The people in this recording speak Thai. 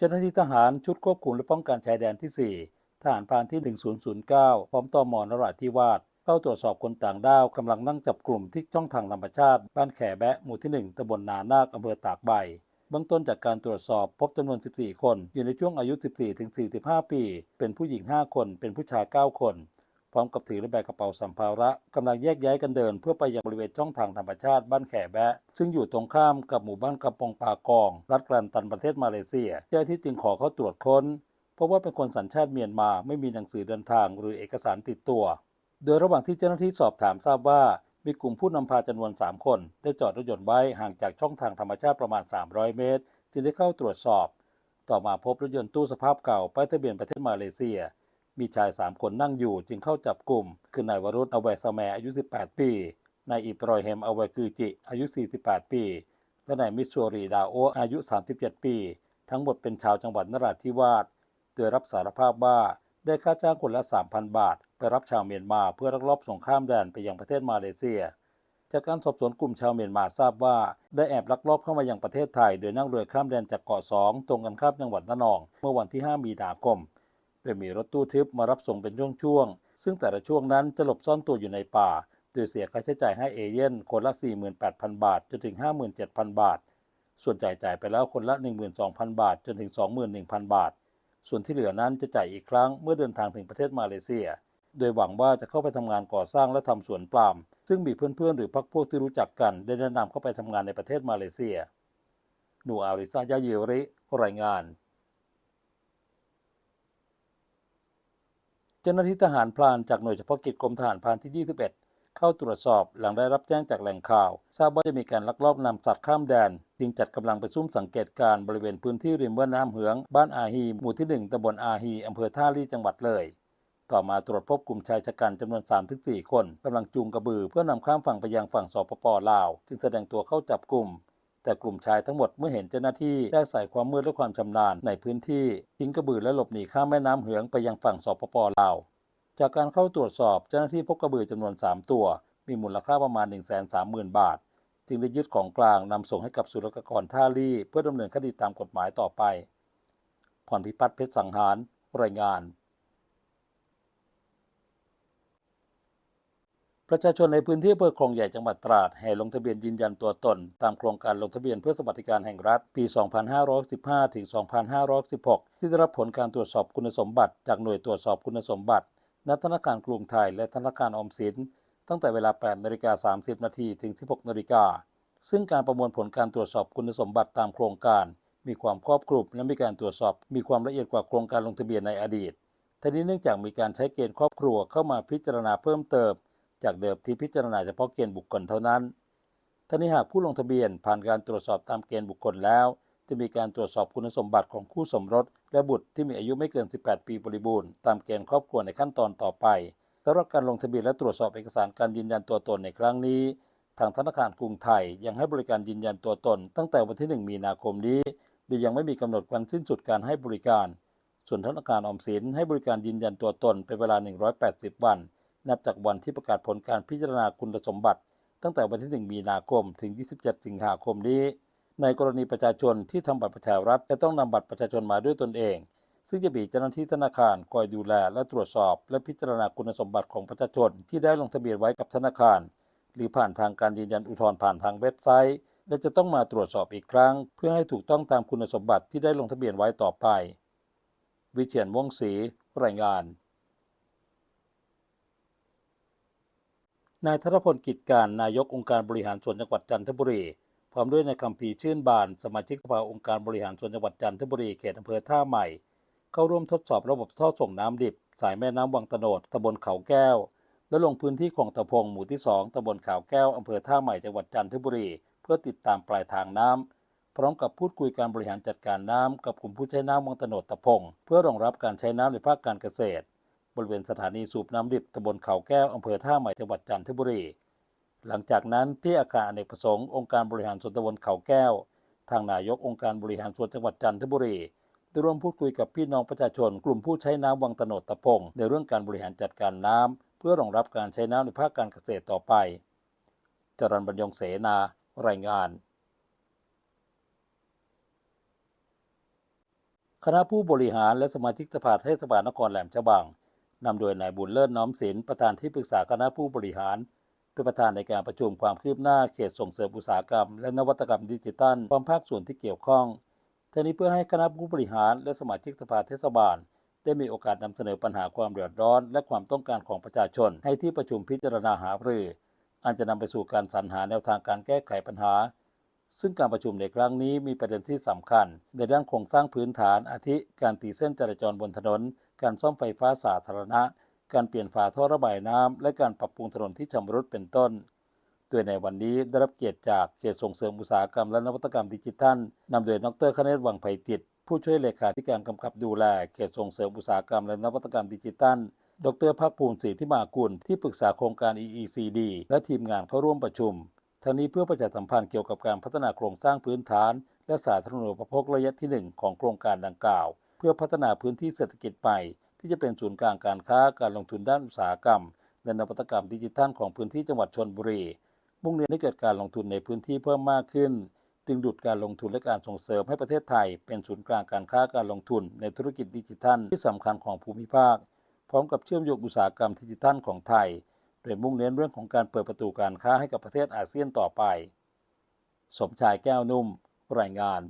เจ้าหน้าที่ทหารชุดควบคุมและป้องกันชายแดนที่ 4 ทหารพรานที่ 1009 พร้อมตอมอนราธิวาสเข้าตรวจสอบคนต่างด้าวกำลังนั่งจับกลุ่มที่ช่องทางธรรมชาติ บ้านแขแบะหมู่ที่ 1ตำบลนานาคอำเภอตากใบเบื้องต้นจากการตรวจสอบพบจำนวน 14 คน อยู่ในช่วงอายุ 14-45 ปี เป็นผู้หญิง 5 คน เป็นผู้ชาย 9 คน พร้อมกับถือและแบกกระเป๋าสัมภาระกำลังแยกย้ายกันเดิน เพื่อไปยังบริเวณช่องทางธรรมชาติบ้านแขแบะ ซึ่งอยู่ตรงข้ามกับหมู่บ้านกำปงปากอง รัฐกรันตันประเทศมาเลเซีย เจ้าหน้าที่จึงขอเข้าตรวจค้นพบว่าเป็นคนสัญชาติเมียนมาไม่มีหนังสือเดินทางหรือเอกสารติดตัว โดยระหว่างที่เจ้าหน้าที่สอบถามทราบว่ามีกลุ่มผู้นำพาจำนวน 3 คน ได้จอดรถยนต์ไว้ห่างจากช่องทางธรรมชาติประมาณ 300 เมตร จึงได้เข้าตรวจสอบ ต่อมาพบรถยนต์ตู้สภาพเก่าป้ายทะเบียนประเทศมาเลเซีย มีชาย3คนนั่งอยู่จึงเข้าจับกลุ่ม คือนายวรุษอเวสแมอายุ 18 ปี นายอิบรอยเฮมอเวกือจิ อายุ 48 ปี และนายมิสซูรีดาโออายุ 37 ปี ทั้งหมดเป็นชาวจังหวัดนราธิวาส โดยรับสารภาพว่าได้ค่าจ้างคนละ 3,000 บาท ไปรับชาวเมียนมาเพื่อลักลอบส่งข้ามแดนไปยังประเทศมาเลเซีย จากการสอบสวนกลุ่มชาวเมียนมาทราบว่า ได้แอบลักลอบเข้ามายังประเทศไทย โดยนั่งเรือข้ามแดนจากเกาะสองตรงกันข้ามจังหวัดระนอง เมื่อวันที่ 5 มีนาคม โดยมีรถตู้ทิปมารับส่งเป็นช่วงๆ ซึ่งแต่ละช่วงนั้นจะหลบซ่อนตัวอยู่ในป่า โดยเสียค่าใช้จ่ายให้เอเย่นคนละ 48,000 บาท จนถึง 57,000 บาท ส่วนจ่ายจ่ายไปแล้วคนละ 12,000 บาท จนถึง 21,000 บาท ส่วนที่เหลือนั้นจะจ่ายอีกครั้งเมื่อเดินทางถึงประเทศมาเลเซีย โดยหวังว่าจะเข้าไปทำงานก่อสร้างและทำสวนปาล์ม ซึ่งมีเพื่อนๆ หรือพักพวกที่รู้จักกัน ได้แนะนำเข้าไปทำงานในประเทศมาเลเซียหนูอาริซายาเยริ รายงาน เจ้าหน้าที่ทหารพรานจากหน่วยเฉพาะกิจกรมทหารพรานที่ 21 เข้าตรวจสอบหลังได้รับแจ้งจากแหล่งข่าว ทราบว่าจะมีการลักลอบนำสัตว์ข้ามแดน จึงจัดกำลังไปซุ่มสังเกตการบริเวณพื้นที่ริมแม่น้ำเหือง บ้านอาฮีหมู่ที่ 1ตำบลอาฮีอำเภอท่าลี่จังหวัดเลย ต่อมาตรวจพบกลุ่มชายชะกันจำนวน 3-4 คนกำลังจูงกระบือเพื่อนำข้ามฝั่งไปยังฝั่งสปปลาว จึงแสดงตัวเข้าจับกลุ่ม แต่กลุ่มชายทั้งหมดเมื่อเห็นเจ้าหน้าที่ได้ใส่ความมืดและความชำนาญในพื้นที่ทิ้งกระบือและหลบหนีข้ามแม่น้ำเหืองไปยังฝั่งสปปลาว จากการเข้าตรวจสอบเจ้าหน้าที่พบกระบือจำนวน 3 ตัว มีมูลค่าประมาณ 130,000 บาท จึงได้ยึดของกลางนำส่งให้กับศุลกากรท่าลี่เพื่อดำเนินคดีตามกฎหมายต่อไปพรพิพัฒน์เพชรสังหารรายงาน ประชาชนในพื้นที่อำเภอคลองใหญ่จังหวัดตราดแห่ลงทะเบียนยืนยันตัวตน ตามโครงการลงทะเบียนเพื่อสวัสดิการแห่งรัฐ ปี 2515 ถึง 2516 ที่ได้รับผลการตรวจสอบคุณสมบัติ จากหน่วยตรวจสอบคุณสมบัติณธนาคารกรุงไทยและธนาคารออมสิน ตั้งแต่เวลา 8นาฬิกา30 นาทีถึง 16นาฬิกาซึ่งการประมวลผลการตรวจสอบคุณสมบัติตามโครงการ มีความครอบคลุมและมีการตรวจสอบ มีความละเอียดกว่าโครงการลงทะเบียนในอดีตทั้นี้เนื่องจากมีการใช้เกณฑ์ครอบครัวเข้ามาพิจารณาเพิ่มเติม จากเดิมที่พิจารณาเฉพาะเกณฑ์บุคคลเท่านั้นทั้งนี้หากผู้ลงทะเบียนผ่านการตรวจสอบตามเกณฑ์บุคคลแล้ว จะมีการตรวจสอบคุณสมบัติของคู่สมรส และบุตรที่มีอายุไม่เกิน 18 ปีบริบูรณ์ตามเกณฑ์ครอบครัวในขั้นตอนต่อไปสำหรับการลงทะเบียนและตรวจสอบเอกสารการยืนยันตัวตนในครั้งนี้ ทางธนาคารกรุงไทยยังให้บริการยืนยันตัวตน ตั้งแต่วันที่ 1 มีนาคมนี้โดยยังไม่มีกำหนดวันสิ้นสุดการให้บริการ ส่วนธนาคารออมสินให้บริการยืนยันตัวตนเป็นเวลา 180 วัน นับจากวันที่ประกาศผลการพิจารณาคุณสมบัติ ตั้งแต่วันที่ 1 มีนาคมถึง 27 สิงหาคมนี้ ในกรณีประชาชนที่ทำบัตรประชารัฐจะต้องนำบัตรประชาชนมาด้วยตนเอง ซึ่งจะมีเจ้าหน้าที่ธนาคารคอยดูแลและตรวจสอบ และพิจารณาคุณสมบัติของประชาชนที่ได้ลงทะเบียนไว้กับธนาคาร หรือผ่านทางการยืนยันอุทธรณ์ผ่านทางเว็บไซต์ และจะต้องมาตรวจสอบอีกครั้ง เพื่อให้ถูกต้องตามคุณสมบัติที่ได้ลงทะเบียนไว้ต่อไป วิเชียนวงศ์ศรีรายงาน นายธนพลกิจการนายกองค์การบริหารส่วนจังหวัดจันทบุรี พร้อมด้วยนายคำพีชื่นบาน สมาชิกสภาองค์การบริหารส่วนจังหวัดจันทบุรีเขตอำเภอท่าใหม่ เข้าร่วมทดสอบระบบท่อส่งน้ำดิบ สายแม่น้ำวังตะโนดตำบลเขาแก้ว และลงพื้นที่ของตะพงหมู่ที่2ตำบลเขาแก้วอำเภอท่าใหม่จังหวัดจันทบุรี เพื่อติดตามปลายทางน้ำพร้อมกับพูดคุยการบริหารจัดการน้ำกับกลุ่มผู้ใช้น้ำวังตโนดตะพง เพื่อรองรับการใช้น้ำในภาคการเกษตร บริเวณสถานีสูบน้ำดิบตำบลเขาแก้วอำเภอท่าใหม่จังหวัดจันทบุรี หลังจากนั้นที่อาคารอเนกประสงค์องค์การบริหารส่วนตำบลเขาแก้ว ทางนายกองค์การบริหารส่วนจังหวัดจันทบุรีได้ร่วมพูดคุยกับพี่น้องประชาชน กลุ่มผู้ใช้น้ำวังตโนดตะพง ในเรื่องการบริหารจัดการน้ำเพื่อรองรับการใช้น้ำในภาคการเกษตรต่อไป จรันบรรยงเสนา รายงาน คณะผู้บริหารและสมาชิกสภาเทศบาลนครแหลมฉบัง นำโดยนายบุญเลิศน้อมศิลป์ประธานที่ปรึกษาคณะผู้บริหาร เป็นประธานในการประชุมความคืบหน้าเขตส่งเสริมอุตสาหกรรม และนวัตกรรมดิจิทัลความภาคส่วนที่เกี่ยวข้องทั้งนี้เพื่อให้คณะผู้บริหาร และสมาชิกสภาเทศบาล ได้มีโอกาสนำเสนอปัญหาความเดือดร้อน และความต้องการของประชาชน ให้ที่ประชุมพิจารณาหารืออันจะนำไปสู่การสรรหาแนวทางการแก้ไขปัญหา ซึ่งการประชุมในครั้งนี้มีประเด็นที่สำคัญ ในด้านโครงสร้างพื้นฐานอาทิการตีเส้นจราจรบนถนน การซ่อมไฟฟ้าสาธารณะ การเปลี่ยนฝาท่อระบายน้ำและการปรับปรุงถนนที่ชำรุดเป็นต้น โดยในวันนี้ได้รับเกียรติจากเขตส่งเสริมอุตสาหกรรมและนวัตกรรมดิจิทัลนำโดยดรคเนศวังไพจิต ผู้ช่วยเลขาธิการกำกับดูแลเขตส่งเสริมอุตสาหกรรมและนวัตกรรมดิจิทัลดรภาคภูมิศรีทิมากุลที่ปรึกษาโครงการ EECD และทีมงานเข้าร่วมประชุม ทั้งนี้เพื่อประชาสัมพันธ์เกี่ยวกับการพัฒนาโครงสร้างพื้นฐาน และสาธารณูปโภคระยะที่ 1 ของโครงการดังกล่าว เพื่อพัฒนาพื้นที่เศรษฐกิจใหม่ที่จะเป็นศูนย์กลางการค้าการลงทุนด้านอุตสาหกรรม และนวัตกรรมดิจิทัลของพื้นที่จังหวัดชนบุรี มุ่งเน้นให้เกิดการลงทุนในพื้นที่เพิ่มมากขึ้นดึงดูดการลงทุนและการส่งเสริมให้ประเทศไทย เป็นศูนย์กลางการค้าการลงทุนในธุรกิจดิจิทัลที่สำคัญของภูมิภาค พร้อมกับเชื่อมโยงอุตสาหกรรมดิจิทัลของไทย โดยมุ่งเน้นเรื่องของการเปิดประตูการค้าให้กับประเทศอาเซียนต่อไป สมชายแก้วนุ่ม รายงาน